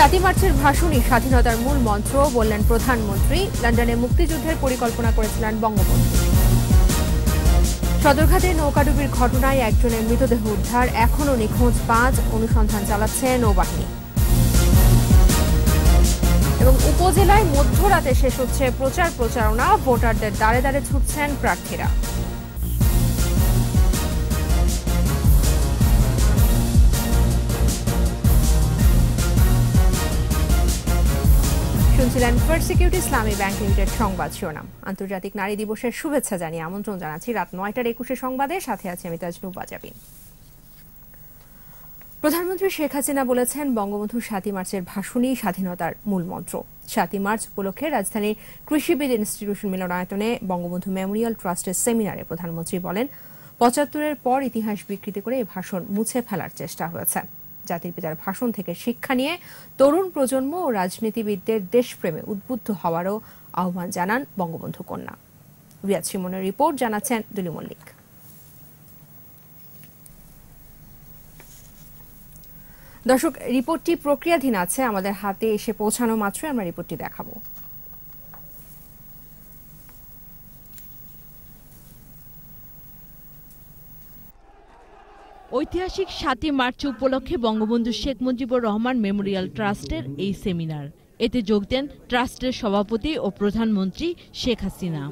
সাতই মার্চের ভাষণই স্বাধীনতার মূল মন্ত্র বললেন প্রধানমন্ত্রী। লন্ডনে মুক্তিযুদ্ধের পরিকল্পনা করেছিলেন বঙ্গবন্ধু। সদরঘাটে নৌকাডুবির ঘটনায় একজনের মৃতদেহ উদ্ধার। এখনও নিখোঁজ পাঁচ। অনুসন্ধান চালাচ্ছে নৌবাহিনী। এবং উপজেলায় মধ্যরাতে শেষ হচ্ছে প্রচার প্রচারণা ভোটারদের দাঁড়ে দাঁড়ে ছুটছেন প্রার্থীরা। শুনছিলেন First Security Islami Bank Limited সংবাদ শিরোনাম। আন্তর্জাতিক নারী দিবসের শুভেচ্ছা জানিয়ে আমন্ত্রণ জানাচ্ছি রাত নয়টার একুশে সংবাদে। সাথে আছে আমি তাজনু বাজাবি প্রধানমন্ত্রী শেখ হাসিনা বলেছেন, বঙ্গবন্ধু সাতই মার্চের ভাষণই স্বাধীনতার মূল মন্ত্র। সাতই মার্চ উপলক্ষে রাজধানীর কৃষিবিদ ইনস্টিটিউশন মিলনায়তনে বঙ্গবন্ধু মেমোরিয়াল ট্রাস্টের সেমিনারে প্রধানমন্ত্রী বলেন, পঁচাত্তরের পর ইতিহাস বিকৃতি করে এই ভাষণ মুছে ফেলার চেষ্টা হয়েছে। জাতির পিতার ভাষণ থেকে শিক্ষা নিয়ে তরুণ প্রজন্ম ও রাজনীতিবিদদের দেশপ্রেমে উদ্বুদ্ধ হওয়ারও আহ্বান জানান বঙ্গবন্ধু কন্যা। রিয়াজ সিমনের রিপোর্ট, জানাচ্ছেন দুলি মল্লিক। দর্শক, রিপোর্টটি প্রক্রিয়াধীন আছে। আমাদের হাতে এসে পৌঁছানো মাত্রই আমরা রিপোর্টটি দেখাবো। ঐতিহাসিক সাতই মার্চ উপলক্ষে বঙ্গবন্ধু শেখ মুজিবুর রহমান মেমোরিয়াল ট্রাস্টের এই সেমিনার। এতে যোগ দেন ট্রাস্টের সভাপতি ও প্রধানমন্ত্রী শেখ হাসিনা।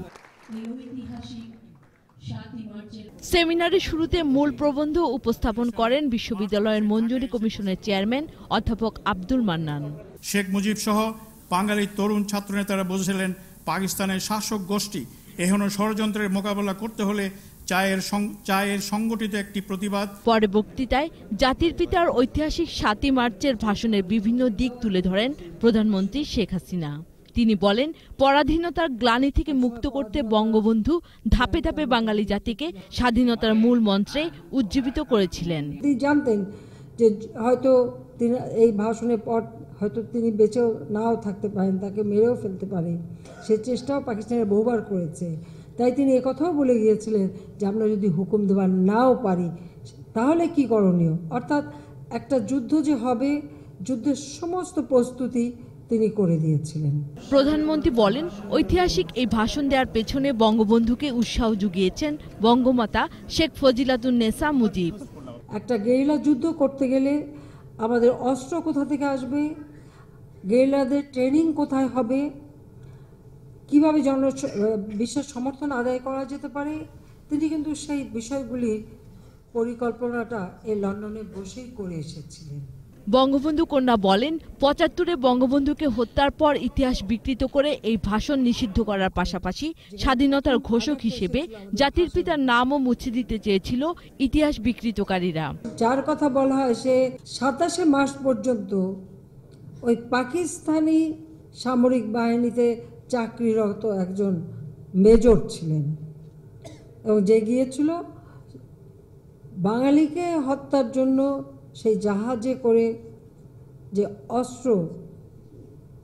সেমিনারের শুরুতে মূল প্রবন্ধ উপস্থাপন করেন বিশ্ববিদ্যালয়ের মঞ্জুরি কমিশনের চেয়ারম্যান অধ্যাপক আব্দুল মান্নান। শেখ মুজিব সহ বাঙালির তরুণ ছাত্রনেতারা বলেছিলেন পাকিস্তানের শাসক গোষ্ঠী এখনও ষড়যন্ত্রের মোকাবেলা করতে হলে চায়ের চায়ের সংগঠিত একটি প্রতিবাদ। পরে বক্তৃতায় জাতির পিতার ঐতিহাসিক সাতই মার্চের ভাষণের বিভিন্ন দিক তুলে ধরেন প্রধানমন্ত্রী শেখ হাসিনা। তিনি বলেন পরাধীনতার গ্লানি থেকে মুক্ত করতে বঙ্গবন্ধু ধাপে ধাপে বাঙালি জাতিকে স্বাধীনতার মূল মন্ত্রে উজ্জীবিত করেছিলেন। তিনি জানতেন যে হয়তো তিনি এই ভাষণের পর হয়তো তিনি বেঁচেও নাও থাকতে পারেন তাকে মেরেও ফেলতে পারে। সে চেষ্টাও পাকিস্তানের বহুবার করেছে। তাই তিনি একথাও বলে গিয়েছিলেন যে আমরা যদি হুকুম দেওয়ার নাও পারি তাহলে কি করণীয়? অর্থাৎ একটা যুদ্ধ যে হবে যুদ্ধের সমস্ত প্রস্তুতি তিনি করে দিয়েছিলেন। প্রধানমন্ত্রী বলেন ঐতিহাসিক এই ভাষণ দেওয়ার পেছনে বঙ্গবন্ধুকে উৎসাহ জুগিয়েছেন বঙ্গমাতা শেখ ফজিলাতুন্নেসা মুজিব। একটা গেরিলা যুদ্ধ করতে গেলে আমাদের অস্ত্র কোথা থেকে আসবে? গেরিলাদের ট্রেনিং কোথায় হবে? কীভাবে জন বিশ্বের সমর্থন আদায় করা যেতে পারে? তিনি কিন্তু সেই বিষয়গুলি পরিকল্পনাটা এই লন্ডনে বসেই করে এসেছিলেন। বঙ্গবন্ধু কন্যা বলেন পঁচাত্তরে বঙ্গবন্ধুকে হত্যার পর ইতিহাস বিকৃত করে এই ভাষণ নিষিদ্ধ করার পাশাপাশি স্বাধীনতার ঘোষক হিসেবে জাতির পিতার নামও মুছে দিতে চেয়েছিল ইতিহাস বিকৃতকারীরা। যার কথা বলা হয় সে সাতাশে মাস পর্যন্ত ওই পাকিস্তানি সামরিক বাহিনীতে চাকরিরত একজন মেজর ছিলেন। এবং যে গিয়েছিল বাঙালিকে হত্যার জন্য সেই জাহাজে করে যে অস্ত্র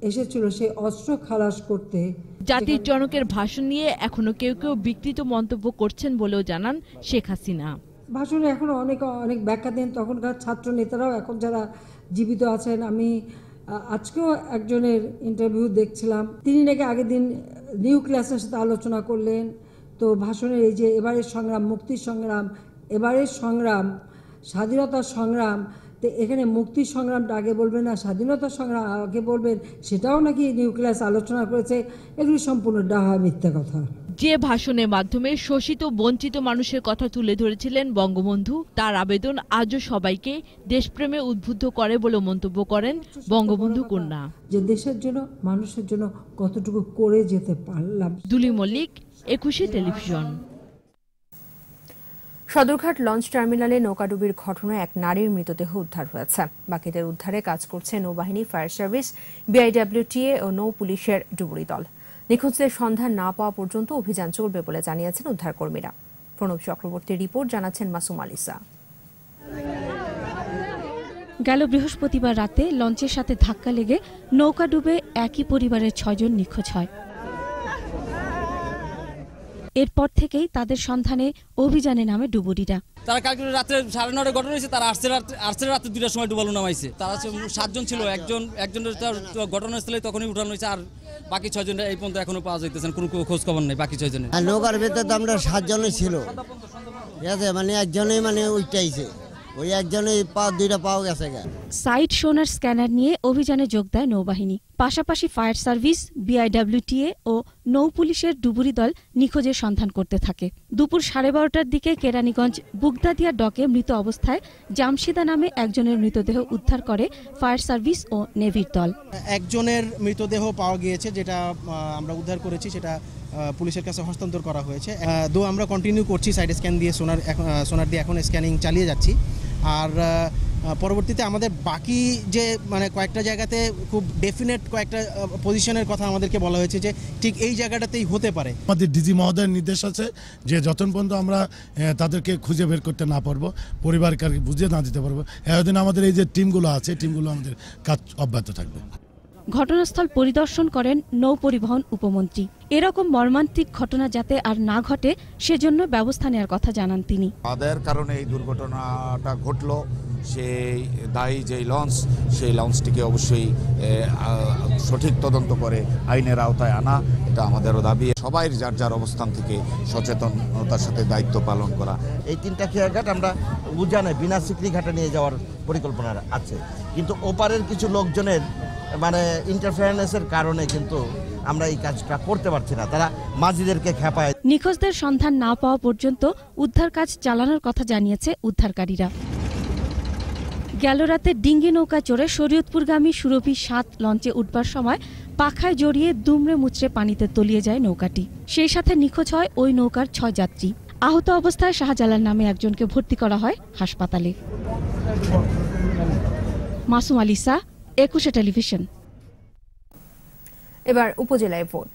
এসেছিল সেই অস্ত্র খালাস করতে জাতির জনকের ভাষণ নিয়ে এখনও কেউ কেউ বিকৃত মন্তব্য করছেন বলেও জানান শেখ হাসিনা। ভাষণে এখনও অনেক অনেক ব্যাখ্যা দেন। তখনকার ছাত্র নেতারাও এখন যারা জীবিত আছেন আমি আজকেও একজনের ইন্টারভিউ দেখছিলাম। তিনি নাকি আগের দিন নিউক্লিয়াসের সাথে আলোচনা করলেন। তো ভাষণের এই যে এবারের সংগ্রাম, মুক্তির সংগ্রাম, এবারের সংগ্রাম, স্বাধীনতার সংগ্রাম, তো এখানে মুক্তির সংগ্রামটা আগে বলবেন না স্বাধীনতা সংগ্রাম আগে বলবেন, সেটাও নাকি নিউক্লিয়াস আলোচনা করেছে। এগুলি সম্পূর্ণ ডাহা মিথ্যা কথা। যে ভাষণের মাধ্যমে শোষিত বঞ্চিত মানুষের কথা তুলে ধরেছিলেন বঙ্গবন্ধু তার আবেদন আজও সবাইকে দেশপ্রেমে উদ্বুদ্ধ করে বলে মন্তব্য করেন বঙ্গবন্ধু কন্যা। যে দেশের জন্য মানুষের জন্য কতটুকু করে যেতে পারলাম। দুলি মল্লিক একুশে টেলিভিশন। সদরঘাট লঞ্চ টার্মিনালে নৌকাডুবির ঘটনায় এক নারীর মৃতদেহ উদ্ধার হয়েছে। বাকিদের উদ্ধারে কাজ করছে নৌবাহিনী ফায়ার সার্ভিস বিআইডব্লিউটিএ ও নৌ পুলিশের ডুবুরি দল। নিখোঁজদের সন্ধান না পাওয়া পর্যন্ত অভিযান চলবে বলে জানিয়েছেন উদ্ধারকর্মীরা। প্রণব চক্রবর্তীর রিপোর্ট জানাচ্ছেন মাসুম আলিসা। গেল বৃহস্পতিবার রাতে লঞ্চের সাথে ধাক্কা লেগে নৌকা ডুবে একই পরিবারের ছয়জন নিখোঁজ হয়। এরপর থেকেই তাদের সন্ধানে অভিযানে নামে ডুবুরিরা। তারা কালকে রাত্রে সাড়ে নটায় ঘটনা হয়েছে তারা আসছে রাত্রে আসছে রাত্রে দুটার সময় ডুবালো নামাইছে। তারা সাতজন ছিল একজন একজনের ঘটনাস্থলে তখনই উঠানো হয়েছে আর বাকি ছয়জন এই পর্যন্ত এখনও পাওয়া যাইতেছে কোনো খোঁজ খবর নেই বাকি ছয়জনের। আর নৌকার ভেতর তো আমরা সাতজনই ছিল। ঠিক আছে মানে একজনই মানে উইটাইছে ওই একজনেই পা দুইটা পাও গেছে সাইট সোনার স্ক্যানার নিয়ে অভিযানে যোগ দেয় নৌবাহিনী। পাশাপাশি ফায়ার সার্ভিস বিআইডব্লিউটিএ ও নৌ পুলিশের ডুবুরি দল নিখোঁজের সন্ধান করতে থাকে। দুপুর সাড়ে বারোটার দিকে কেরানীগঞ্জ বুগদাদিয়া ডকে মৃত অবস্থায় জামশিদা নামে একজনের মৃতদেহ উদ্ধার করে ফায়ার সার্ভিস ও নেভির দল। একজনের মৃতদেহ পাওয়া গিয়েছে যেটা আমরা উদ্ধার করেছি সেটা পুলিশের কাছে হস্তান্তর করা হয়েছে। দো আমরা কন্টিনিউ করছি সাইড স্ক্যান দিয়ে সোনার এখন- সোনার দিয়ে এখন স্ক্যানিং চালিয়ে যাচ্ছি। আর পরবর্তীতে আমাদের বাকি যে মানে কয়েকটা জায়গাতে খুব ডেফিনেট কয়েকটা পজিশনের কথা আমাদেরকে বলা হয়েছে যে, ঠিক এই জায়গাটাতেই হতে পারে। আমাদের ডিজি মহোদয়ের নির্দেশ আছে যে, যতন পর্যন্ত আমরা তাদেরকে খুঁজে বের করতে না পারব, পরিবারকে বুঝিয়ে না দিতে পারব, এতদিন আমাদের এই যে টিমগুলো আছে টিমগুলো আমাদের কাজ অব্যাহত থাকবে। ঘটনাস্থল পরিদর্শন করেন নৌ পরিবহন উপমন্ত্রী। এরকম মর্মান্তিক ঘটনা যাতে আর না ঘটে, সেজন্য ব্যবস্থা নেওয়ার কথা জানান তিনি। আমাদের কারণে এই দুর্ঘটনাটা ঘটলো। সেই দায়ী যেই লঞ্চ, সেই লঞ্চটিকে অবশ্যই সঠিক তদন্ত করে আইনের আওতায় আনা। এটা আমাদেরও দাবি। সবাই যার যার অবস্থান থেকে সচেতনতার সাথে দায়িত্ব পালন করা। এই তিনটা খেয়াঘাট আমরা উজানে বিনা সিকরি ঘাটে নিয়ে যাওয়ার পরিকল্পনা আছে। কিন্তু ওপারের কিছু লোকজনের মানে ইন্টারফারেন্সের কারণে কিন্তু আমরা এই কাজটা করতে পারছি না। তারা মাঝিদেরকে খেপায়। নিখোঁজদের সন্ধান না পাওয়া পর্যন্ত উদ্ধার কাজ চালানোর কথা জানিয়েছে উদ্ধারকারীরা। গেল রাতে ডিঙ্গি নৌকা চড়ে শরীয়তপুরগামী সুরভি সাত লঞ্চে উঠবার সময় পাখায় জড়িয়ে দুমড়ে মুচড়ে পানিতে তলিয়ে যায় নৌকাটি। সেই সাথে নিখোঁজ হয় ওই নৌকার ছয় যাত্রী। আহত অবস্থায় শাহজালাল নামে একজনকে ভর্তি করা হয় হাসপাতালে। মাসুম আলিসা একুশে টেলিভিশন। এবার উপজেলায় ভোট।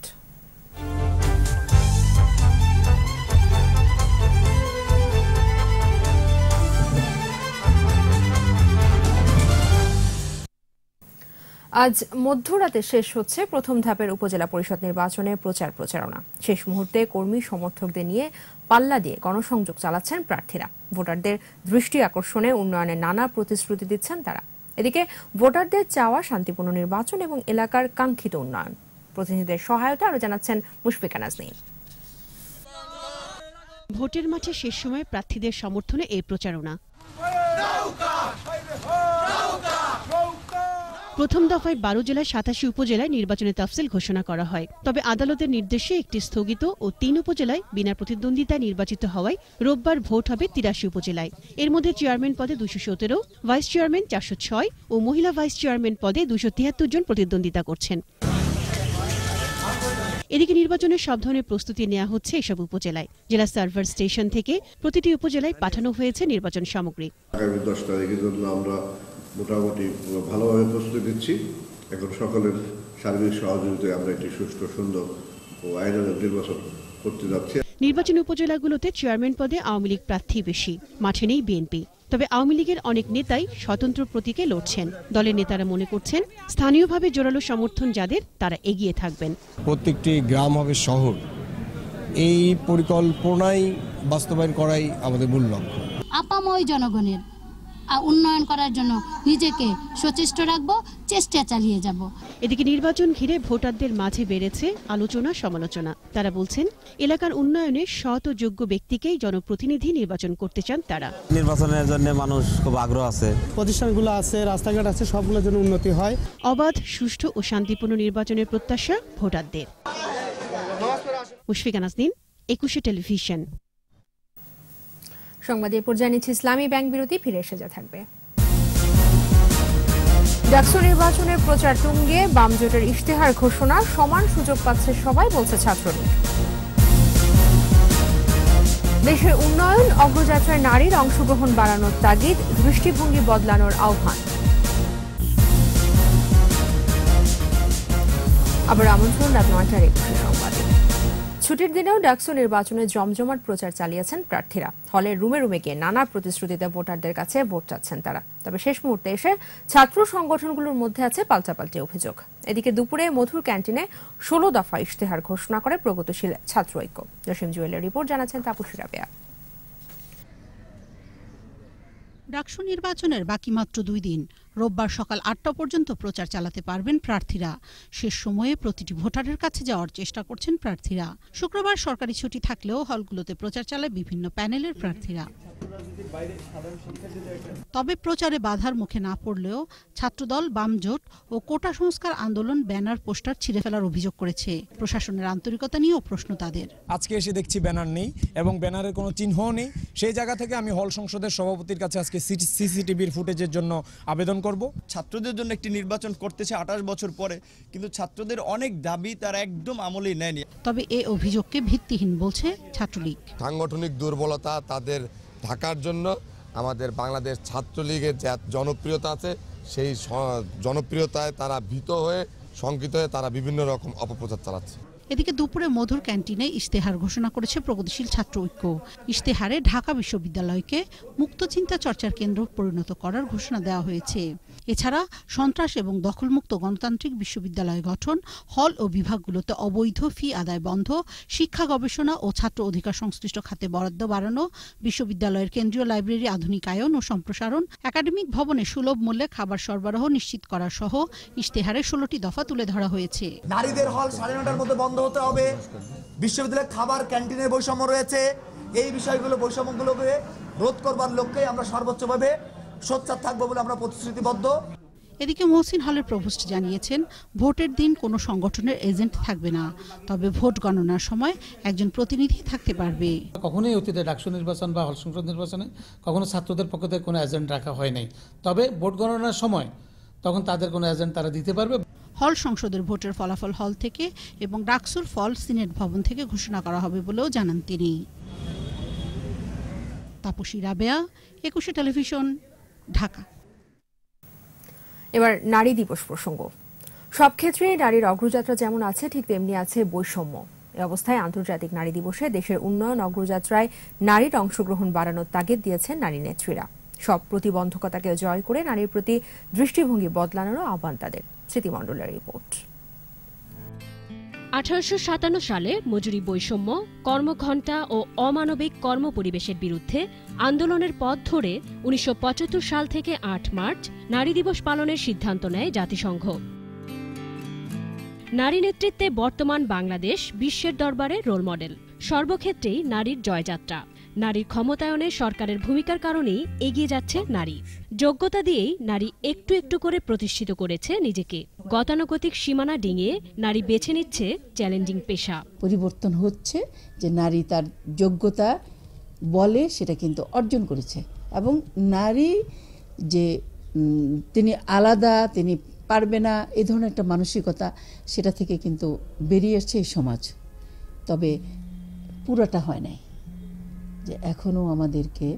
আজ মধ্যরাতে শেষ হচ্ছে প্রথম ধাপের উপজেলা পরিষদ নির্বাচনের প্রচার প্রচারণা। শেষ মুহূর্তে কর্মী সমর্থকদের নিয়ে পাল্লা দিয়ে গণসংযোগ চালাচ্ছেন প্রার্থীরা। ভোটারদের দৃষ্টি আকর্ষণে উন্নয়নের নানা প্রতিশ্রুতি দিচ্ছেন তারা। এদিকে ভোটারদের চাওয়া শান্তিপূর্ণ নির্বাচন এবং এলাকার কাঙ্ক্ষিত উন্নয়ন। প্রতিনিধিদের সহায়তা আরও জানাচ্ছেন মুশফিকা নাজনীন ভোটের মাঠে শেষ সময়ে প্রার্থীদের সমর্থনে এই প্রচারণা। প্রথম দফায় বারো জেলায় সাতাশি উপজেলায় নির্বাচনের তফসিল ঘোষণা করা হয়। তবে আদালতের নির্দেশে একটি স্থগিত ও তিন উপজেলায় বিনা প্রতিদ্বন্দ্বিতায় নির্বাচিত হওয়ায় রোববার ভোট হবে তিরাশি উপজেলায়। এর মধ্যে চেয়ারম্যান পদে দুশো সতেরো, ভাইস চেয়ারম্যান চারশো ছয় ও মহিলা ভাইস চেয়ারম্যান পদে দুশো তিয়াত্তর জন প্রতিদ্বন্দ্বিতা করছেন। এদিকে নির্বাচনের সব ধরনের প্রস্তুতি নেওয়া হচ্ছে এসব উপজেলায়। জেলা সার্ভার স্টেশন থেকে প্রতিটি উপজেলায় পাঠানো হয়েছে নির্বাচন সামগ্রী। আগামী দশ তারিখের জন্য আমরা মোটামুটি ভালোভাবে প্রস্তুতি দিচ্ছি এখন সকলের সার্বিক সহযোগিতায় আমরা একটি সুষ্ঠু সুন্দর ও আইনানুগ নির্বাচন করতে যাচ্ছি। নির্বাচনী উপজেলাগুলোতে চেয়ারম্যান পদে আওয়ামী লীগ প্রার্থী বেশি মাঠে নেই বিএনপি। তবে আওয়ামী লীগের অনেক নেতাই স্বতন্ত্র প্রতীকে লড়ছেন। দলের নেতারা মনে করছেন স্থানীয়ভাবে জোরালো সমর্থন যাদের তারা এগিয়ে থাকবেন। প্রত্যেকটি গ্রাম হবে শহর। এই পরিকল্পনাই বাস্তবায়ন করাই আমাদের মূল লক্ষ্য। আপাময় জনগণের উন্নয়ন করার জন্য নিজেকে সচেষ্ট রাখব চেষ্টা চালিয়ে যাব। এদিকে নির্বাচন ঘিরে ভোটারদের মাঝে বেড়েছে আলোচনা সমালোচনা। তারা বলছেন এলাকার উন্নয়নে ও যোগ্য ব্যক্তিকেই জনপ্রতিনিধি নির্বাচন করতে চান তারা। নির্বাচনের জন্য মানুষ খুব আগ্রহ আছে। প্রতিষ্ঠানগুলো আছে রাস্তাঘাট আছে সবগুলোর জন্য উন্নতি হয়। অবাধ সুষ্ঠু ও শান্তিপূর্ণ নির্বাচনের প্রত্যাশা ভোটারদের। মুশফিকা নাজনীন একুশে টেলিভিশন। সংবাদ এ পর্যায়ে নিচ্ছে ইসলামী ব্যাংক বিরতি ফিরে এসে যা থাকবে। ডাকসু নির্বাচনের প্রচার তুঙ্গে বাম জোটের ইশতেহার ঘোষণা, সমান সুযোগ পাচ্ছে সবাই, বলছে ছাত্রলীগ। দেশের উন্নয়ন, অগ্রযাত্রায় নারীর অংশগ্রহণ বাড়ানোর তাগিদ, দৃষ্টিভঙ্গি বদলানোর আহ্বান। আবার আমন্ত্রণ রাত নয়টার সংবাদে। ছুটির দিনেও ডাকসু নির্বাচনে জমজমাট প্রচার চালিয়েছেন প্রার্থীরা। হলের রুমে রুমে গিয়ে নানা প্রতিশ্রুতিতে ভোটারদের কাছে ভোট চাচ্ছেন তারা। তবে শেষ মুহূর্তে এসে ছাত্র সংগঠনগুলোর মধ্যে আছে পাল্টাপাল্টি অভিযোগ। এদিকে দুপুরে মধুর ক্যান্টিনে ষোলো দফা ইশতেহার ঘোষণা করে প্রগতিশীল ছাত্র ঐক্য। জসিম জুয়েলের রিপোর্ট, জানাচ্ছেন তাপসী রাবেয়া। ডাকসু নির্বাচনের বাকি মাত্র দুই দিন। রোববার সকাল আটটা পর্যন্ত প্রচার চালাতে পারবেন প্রার্থীরা। শেষ সময়ে প্রতিটি ভোটারের কাছে যাওয়ার চেষ্টা করছেন প্রার্থীরা। শুক্রবার সরকারি ছুটি থাকলেও হলগুলোতে প্রচার চালায় বিভিন্ন প্যানেলের প্রার্থীরা। তবে প্রচারে বাধার মুখে না পড়লেও ছাত্রদল বামজোট ও কোটা সংস্কার আন্দোলন ব্যানার, পোস্টার ছিঁড়ে ফেলার অভিযোগ করেছে। প্রশাসনের আন্তরিকতা নিয়েও প্রশ্ন তাদের। আজকে এসে দেখছি ব্যানার নেই এবং ব্যানারের কোনো চিহ্নও নেই। সেই জায়গা থেকে আমি হল সংসদের সভাপতির কাছে আজকে সিসিটিভির ফুটেজের জন্য আবেদন করব। ছাত্রদের জন্য একটি নির্বাচন করতেছে আঠাশ বছর পরে কিন্তু ছাত্রদের অনেক দাবি তারা একদম আমলেই নেয়নি। তবে এ অভিযোগকে ভিত্তিহীন বলছে ছাত্রলীগ। সাংগঠনিক দুর্বলতা তাদের ঢাকার জন্য আমাদের বাংলাদেশ ছাত্রলীগের যে জনপ্রিয়তা আছে সেই জনপ্রিয়তায় তারা ভীত হয়ে শঙ্কিত হয়ে তারা বিভিন্ন রকম অপপ্রচার চালাচ্ছে। এদিকে দুপুরে মধুর ক্যান্টিনে ইশতেহার ঘোষণা করেছে প্রগতিশীল ছাত্র ঐক্য। ইশতেহারে ঢাকা বিশ্ববিদ্যালয়কে মুক্ত চিন্তা চর্চার কেন্দ্র পরিণত করার ঘোষণা দেওয়া হয়েছে। এছাড়া সন্ত্রাস এবং দখলমুক্ত গণতান্ত্রিক বিশ্ববিদ্যালয় গঠন, হল ও বিভাগগুলোতে অবৈধ ফি আদায় বন্ধ, শিক্ষা গবেষণা ও ছাত্র অধিকার সংশ্লিষ্ট খাতে বরাদ্দ বাড়ানো, বিশ্ববিদ্যালয়ের কেন্দ্রীয় লাইব্রেরি আধুনিকায়ন ও সম্প্রসারণ, একাডেমিক ভবনে সুলভ মূল্যে খাবার সরবরাহ নিশ্চিত করা সহ ইশতেহারে ষোলোটি দফা তুলে ধরা হয়েছে। নারীদের হল সাড়ে নটার মধ্যে বন্ধ হতে হবে। বিশ্ববিদ্যালয়ের খাবার ক্যান্টিনের বৈষম্য রয়েছে। এই বিষয়গুলো বৈষম্যগুলোকে রোধ করবার লক্ষ্যে আমরা সর্বোচ্চভাবে সোচ্চার থাকব বলে আমরা প্রতিশ্রুতিবদ্ধ। এদিকে মহসিন হলের প্রভোস্ট জানিয়েছেন ভোটের দিন কোনো সংগঠনের এজেন্ট থাকবে না। তবে ভোট গণনার সময় একজন প্রতিনিধি থাকতে পারবে। কখনোই অতীতে ডাকসু নির্বাচন বা হল সংসদ নির্বাচনে কখনো ছাত্রদের পক্ষ থেকে কোনো এজেন্ট রাখা হয় নাই। তবে ভোট গণনার সময় তখন তাদের কোনো এজেন্ট তারা দিতে পারবে। হল সংসদের ভোটের ফলাফল হল থেকে এবং ডাকসুর ফল সিনেট ভবন থেকে ঘোষণা করা হবে বলেও জানান তিনি। তাপসী রাবেয়া, একুশে টেলিভিশন, ঢাকা। এবার নারী দিবস প্রসঙ্গ। সব ক্ষেত্রে নারীর অগ্রযাত্রা যেমন আছে, ঠিক তেমনি আছে বৈষম্য। এ অবস্থায় আন্তর্জাতিক নারী দিবসে দেশের উন্নয়ন অগ্রযাত্রায় নারীর অংশগ্রহণ বাড়ানোর তাগিদ দিয়েছেন নারী নেত্রীরা। সব প্রতিবন্ধকতাকে জয় করে নারীর প্রতি দৃষ্টিভঙ্গি বদলানোরও আহ্বান তাদের। স্মৃতিমণ্ডলের রিপোর্ট আঠারোশো সাতান্ন সালে মজুরি বৈষম্য, কর্মঘণ্টা ও অমানবিক কর্মপরিবেশের বিরুদ্ধে আন্দোলনের পথ ধরে উনিশশো পঁচাত্তর সাল থেকে আট মার্চ নারী দিবস পালনের সিদ্ধান্ত নেয় জাতিসংঘ। নারী নেতৃত্বে বর্তমান বাংলাদেশ বিশ্বের দরবারে রোল মডেল। সর্বক্ষেত্রেই নারীর জয়যাত্রা। নারীর ক্ষমতায়নে সরকারের ভূমিকার কারণেই এগিয়ে যাচ্ছে নারী। যোগ্যতা দিয়েই নারী একটু একটু করে প্রতিষ্ঠিত করেছে নিজেকে। গতানুগতিক সীমানা ডিঙিয়ে নারী বেছে নিচ্ছে চ্যালেঞ্জিং পেশা। পরিবর্তন হচ্ছে যে নারী তার যোগ্যতা বলে সেটা কিন্তু অর্জন করেছে এবং নারী যে তিনি আলাদা, তিনি পারবে না, এ ধরনের একটা মানসিকতা সেটা থেকে কিন্তু বেরিয়ে এসছে এই সমাজ। তবে পুরোটা হয় নাই। যে এখনও আমাদেরকে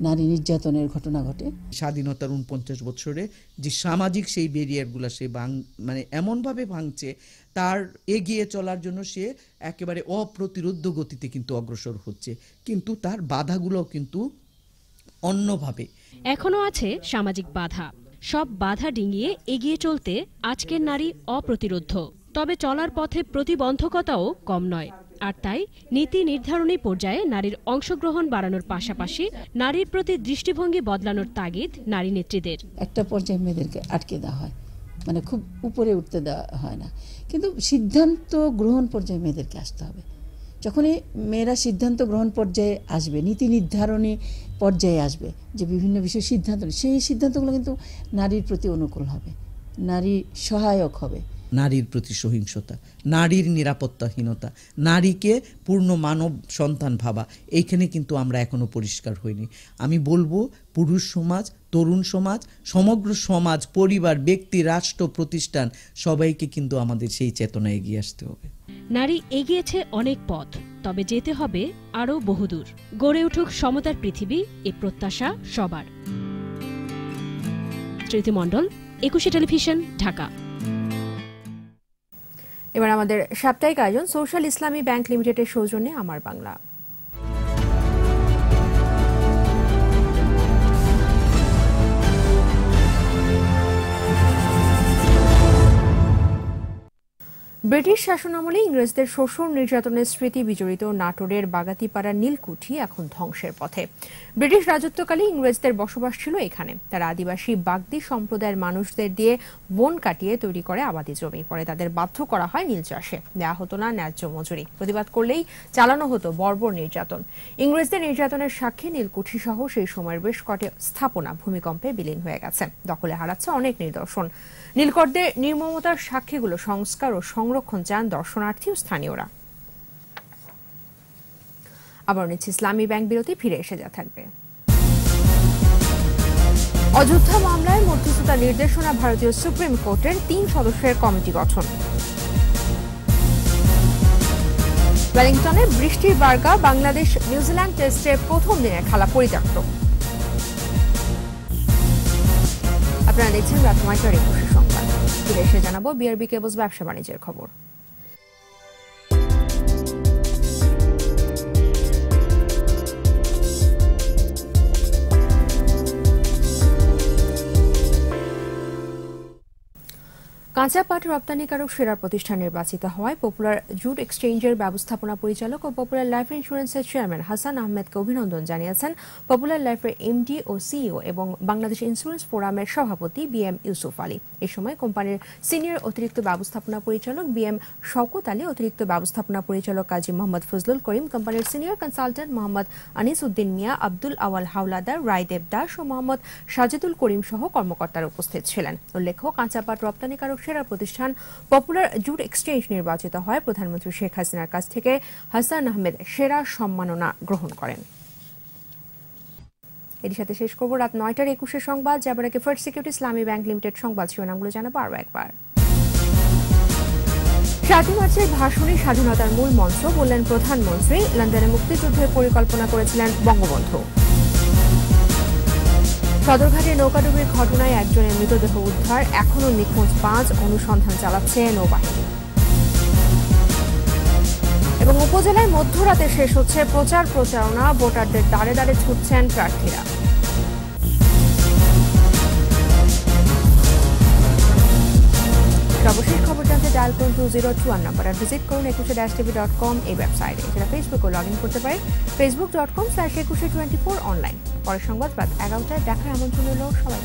নারী নির্যাতনের ঘটনা ঘটে। স্বাধীনতার উনপঞ্চাশ বছরে যে সামাজিক সেই ব্যারিয়ারগুলো সে ভাঙ মানে এমনভাবে ভাঙছে তার এগিয়ে চলার জন্য সে একেবারে অপ্রতিরোধ গতিতে কিন্তু অগ্রসর হচ্ছে। কিন্তু তার বাধাগুলো কিন্তু অন্যভাবে। এখনও আছে সামাজিক বাধা। সব বাধা ডিঙিয়ে এগিয়ে চলতে আজকের নারী অপ্রতিরোধ। তবে চলার পথে প্রতিবন্ধকতাও কম নয়। আর তাই নীতি নির্ধারণী পর্যায়ে নারীর অংশগ্রহণ বাড়ানোর পাশাপাশি নারীর প্রতি দৃষ্টিভঙ্গি বদলানোর তাগিদ নারী নেত্রীদের। একটা পর্যায়ে মেয়েদেরকে আটকে দেওয়া হয় মানে খুব উপরে উঠতে দেওয়া হয় না। কিন্তু সিদ্ধান্ত গ্রহণ পর্যায়ে মেয়েদেরকে আসতে হবে। যখনই মেয়েরা সিদ্ধান্ত গ্রহণ পর্যায়ে আসবে, নীতি নির্ধারণী পর্যায়ে আসবে, যে বিভিন্ন বিষয়ে সিদ্ধান্ত, সেই সিদ্ধান্তগুলো কিন্তু নারীর প্রতি অনুকূল হবে, নারী সহায়ক হবে। নারীর প্রতি সহিংসতা, নারীর নিরাপত্তাহীনতা, নারীকে পূর্ণ মানব সন্তান ভাবা, এইখানে কিন্তু আমরা এখনও পরিষ্কার হইনি। আমি বলব, পুরুষ সমাজ, তরুণ সমাজ, সমগ্র সমাজ, পরিবার, ব্যক্তি, রাষ্ট্র, প্রতিষ্ঠান, সবাইকে কিন্তু আমাদের সেই চেতনা এগিয়ে আসতে হবে। নারী এগিয়েছে অনেক পথ, তবে যেতে হবে আরও বহুদূর। গড়ে উঠুক সমতার পৃথিবী, এ প্রত্যাশা সবার। স্মৃতিমণ্ডল একুশে টেলিভিশন, ঢাকা। এবার আমাদের সাপ্তাহিক আয়োজন, সোশ্যাল ইসলামী ব্যাংক লিমিটেডের সৌজন্যে আমার বাংলা। ব্রিটিশ শাসনামলে ইংরেজদের শোষণ নির্যাতনের স্মৃতি বিজড়িত নাটোরের বাগাতিপাড়া নীলকুঠি এখন ধ্বংসের পথে। ব্রিটিশ রাজত্বকালে ইংরেজদের বসবাস ছিল এখানে। তারা আদিবাসী বাগদি সম্প্রদায়ের মানুষদের দিয়ে বন কাটিয়ে তৈরি করে আবাদি জমি। পরে তাদের বাধ্য করা হয় নীল চাষে। দেওয়া হতো না ন্যায্য মজুরি। প্রতিবাদ করলেই চালানো হতো বর্বর নির্যাতন। ইংরেজদের নির্যাতনের সাক্ষী নীলকুঠি সহ সেই সময়ের বেশ কটি স্থাপনা ভূমিকম্পে বিলীন হয়ে গেছে। দখলে হারাচ্ছে অনেক নিদর্শন। নীলকরদের নির্মমতার সাক্ষীগুলো সংস্কার ও সংরক্ষণ চান দর্শনার্থী ও স্থানীয়রা। আবার নিচ্ছে ইসলামী ব্যাংক বিরতি, ফিরে এসে যা থাকবে। অযোধ্যা মামলায় মধ্যস্থতা নির্দেশনা ভারতীয় সুপ্রিম কোর্টের তিন সদস্যের কমিটি গঠন। ওয়েলিংটনে বৃষ্টির বার্গা, বাংলাদেশ, নিউজিল্যান্ড টেস্টের প্রথম দিনের খেলা পরিত্যক্ত। আপনারা দেখছেন রাত নয়টার একুশে সংবাদ। ফিরে এসে জানাব বিআরবি কেবলস ব্যবসা বাণিজ্যের খবর। কাঁচা পাট রপ্তানিকারক সেরা প্রতিষ্ঠান নির্বাচিত হওয়ায় পপুলার জুট এক্সচেঞ্জের ব্যবস্থাপনা পরিচালক ও পপুলার লাইফ ইন্স্যুরেন্সের চেয়ারম্যান হাসান আহমেদকে অভিনন্দন জানিয়েছেন পপুলার লাইফের এমডি ও সিইও এবং বাংলাদেশ ইন্স্যুরেন্স ফোরামের সভাপতি বি এম ইউসুফ আলী। এ সময় কোম্পানির সিনিয়র অতিরিক্ত ব্যবস্থাপনা পরিচালক বি এম শওকত আলী, অতিরিক্ত ব্যবস্থাপনা পরিচালক কাজী মোহাম্মদ ফজলুল করিম, কোম্পানির সিনিয়র কনসালটেন্ট মোহাম্মদ আনিস উদ্দিন মিয়া, আব্দুল আওয়াল হাওলাদার, রায়দেব দাস ও মোহাম্মদ সাজেদুল করিম সহ কর্মকর্তারা উপস্থিত ছিলেন। উল্লেখ্য, কাঁচা পাট রপ্তানিকারক সেরা প্রতিষ্ঠান পপুলার জুট এক্সচেঞ্জ নির্বাচিত হয়। প্রধানমন্ত্রী শেখ হাসিনার কাছ থেকে হাসান আহমেদ সেরা সম্মাননা গ্রহণ করেন। এর সাথে শেষ করব রাত নয়টার একুশে সংবাদ। যাবার আগে First Security Islami Bank Limited সংবাদ শিরোনামগুলো জানাব আরও একবার। সাতই মার্চের ভাষণে স্বাধীনতার মূল মন্ত্র বললেন প্রধানমন্ত্রী। লন্ডনে মুক্তিযুদ্ধের পরিকল্পনা করেছিলেন বঙ্গবন্ধু। সদরঘাটে নৌকাডুবির ঘটনায় একজনের মৃতদেহ উদ্ধার। এখনও নিখোঁজ পাঁচ। অনুসন্ধান চালাচ্ছে নৌবাহিনী। এবং উপজেলায় মধ্যরাতে শেষ হচ্ছে প্রচার প্রচারণা। ভোটারদের দাঁড়ে দাঁড়ে ছুটছেন প্রার্থীরা। সর্বশেষ খবর জানতে ডায়াল করুন টু জিরো ওয়ান নাম্বার আর ভিজিট করুন Ekushey dash TV dot com এই ওয়েবসাইটে এছাড়া ফেসবুকেও লগ ইন করতে পারেন। Facebook dot com slash Ekushey twenty four online পরের সংবাদ বাদ এগারোটায় দেখার আমন্ত্রণ হলো সবাই